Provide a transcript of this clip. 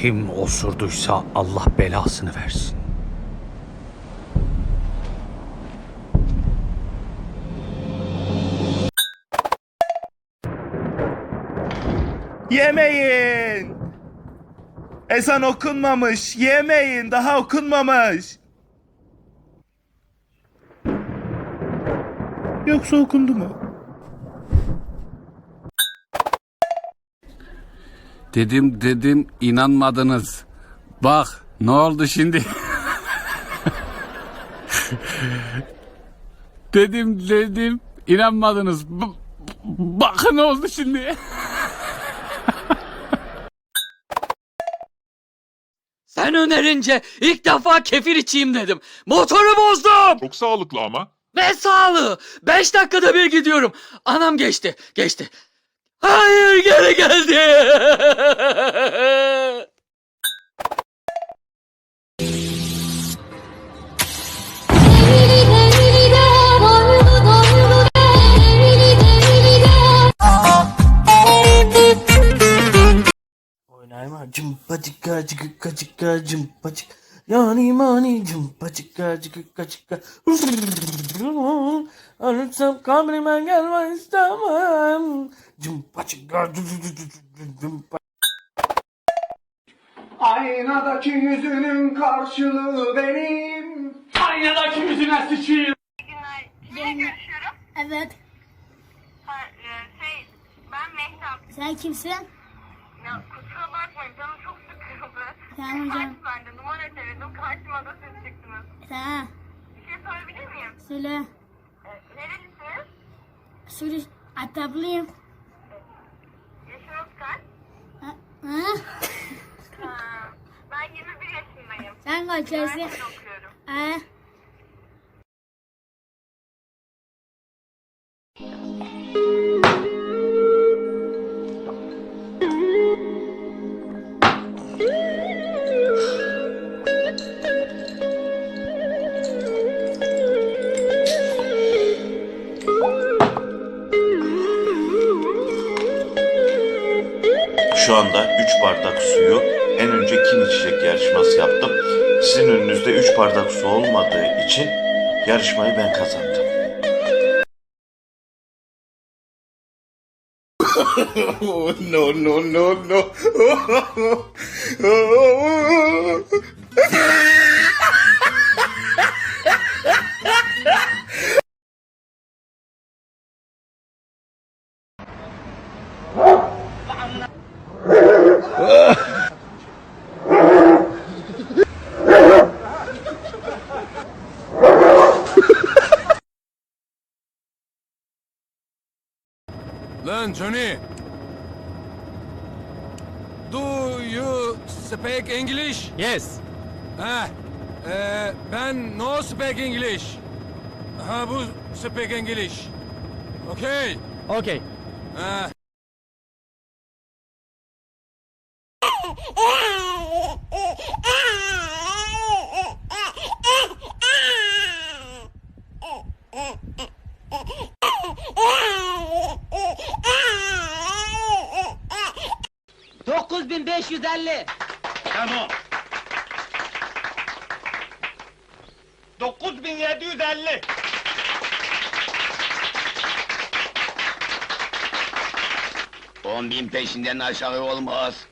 Kim osurduysa Allah belasını versin. Yemeyin. Ezan okunmamış. Yemeyin. Daha okunmamış. Yoksa okundu mu? Dedim dedim inanmadınız. Bak ne oldu şimdi? dedim dedim inanmadınız. B- bakın ne oldu şimdi? Sen önerince ilk defa kefir içeyim dedim. Motoru bozdum. Çok sağlıklı ama. Ne sağlığı? Beş dakikada bir gidiyorum. Anam geçti, geçti. Hayır geri geldi. Oynayma cımpacıka cıkıka çıka cımpacık Yani mani cımpacıka cıkıka çıka Arırsam kabrime gelme istemem Cımpacıka cımpacıka Aynadaki yüzünün karşılığı benim. Aynadaki yüzüne sıçayım. günler. Evet. Ha, e, şey, ben Mehtap. Sen kimsin? Ya kusura bakmayın canım çok sıkıldı. Tamam hocam. Bende numara çevirdim. Karşıma da siz çıktınız. Tamam. Bir şey sorabilir miyim? Söyle. E, nerelisiniz? Suri atablıyım. Yaşınız kaç? Ha? ha? Ha, ben 21 yaşındayım. Sen kaç yaşındasın? Üniversitede okuyorum. Ha? Şu anda 3 bardak suyu en önce kim içecek yarışması yaptım. Sizin önünüzde 3 bardak su olmadığı için yarışmayı ben kazandım. no, no, no, no. Lan Johnny. Do you speak English? Yes. Ha, e, ben no speak English. Ha bu speak English. Okay. Okay. Ha. Tamam. 9750. On bin peşinden aşağı olmaz.